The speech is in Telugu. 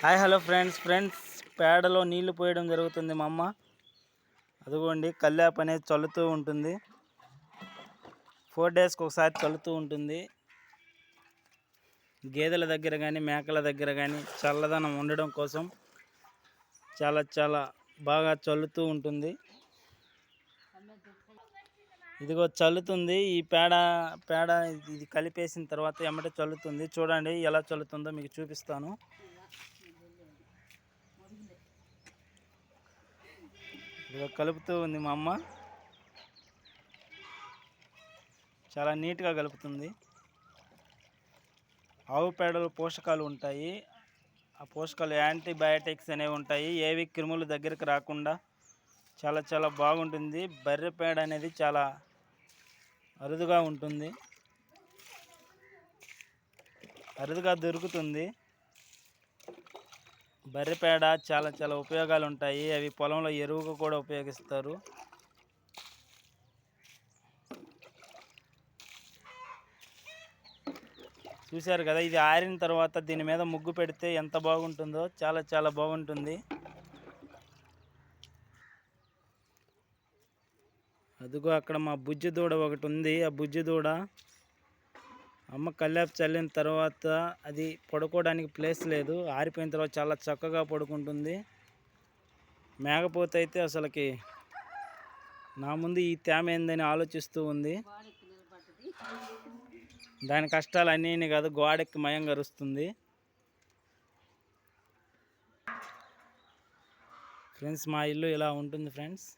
Hi hello friends. ఫ్రెండ్స్ పేడలో నీళ్ళు పోయడం జరుగుతుంది మా అమ్మ. అదిగోండి కల్లాప్ అనేది చల్లుతూ ఉంటుంది. ఫోర్ డేస్కి ఒకసారి చల్లుతూ ఉంటుంది. గేదెల దగ్గర కానీ మేకల దగ్గర కానీ చల్లదనం ఉండడం కోసం చాలా చాలా బాగా చల్లుతూ ఉంటుంది. ఇదిగో చల్లుతుంది. ఈ పేడ పేడ ఇది కలిపేసిన తర్వాత ఎమ్మటే చల్లుతుంది. చూడండి ఎలా చల్లుతుందో మీకు చూపిస్తాను. ఇదిగో కలుపుతూ ఉంది మా అమ్మ. చాలా నీట్గా కలుపుతుంది. ఆవు పేడలో పోషకాలు ఉంటాయి. ఆ పోషకాలు యాంటీబయాటిక్స్ అనేవి ఉంటాయి. ఏవి క్రిములు దగ్గరికి రాకుండా చాలా చాలా బాగుంటుంది. బర్రె పేడ అనేది చాలా అరుదుగా ఉంటుంది. అరుదుగా దొరుకుతుంది. బర్రె పేడ చాలా చాలా ఉపయోగాలు ఉంటాయి అవి పొలంలో ఎరువుగా కూడా ఉపయోగిస్తారు. చూశారు కదా ఇది ఆరిన తర్వాత దీని మీద ముగ్గు పెడితే ఎంత బాగుంటుందో చాలా చాలా బాగుంటుంది. అదిగో అక్కడ మా బుజ్జి దూడ ఒకటి ఉంది. ఆ బుజ్జి దూడ అమ్మ కల్లాపు చల్లిన తర్వాత అది పడుకోవడానికి ప్లేస్ లేదు. ఆరిపోయిన తర్వాత చాలా చక్కగా పడుకుంటుంది. మేకపోతే అయితే అసలుకి నా ముందు ఈ తేమ ఏందని ఆలోచిస్తూ ఉంది. దాని కష్టాలు అన్నీ కాదు గోడెక్కి మయం గరుస్తుంది. ఫ్రెండ్స్ మా ఇల్లు ఇలా ఉంటుంది ఫ్రెండ్స్.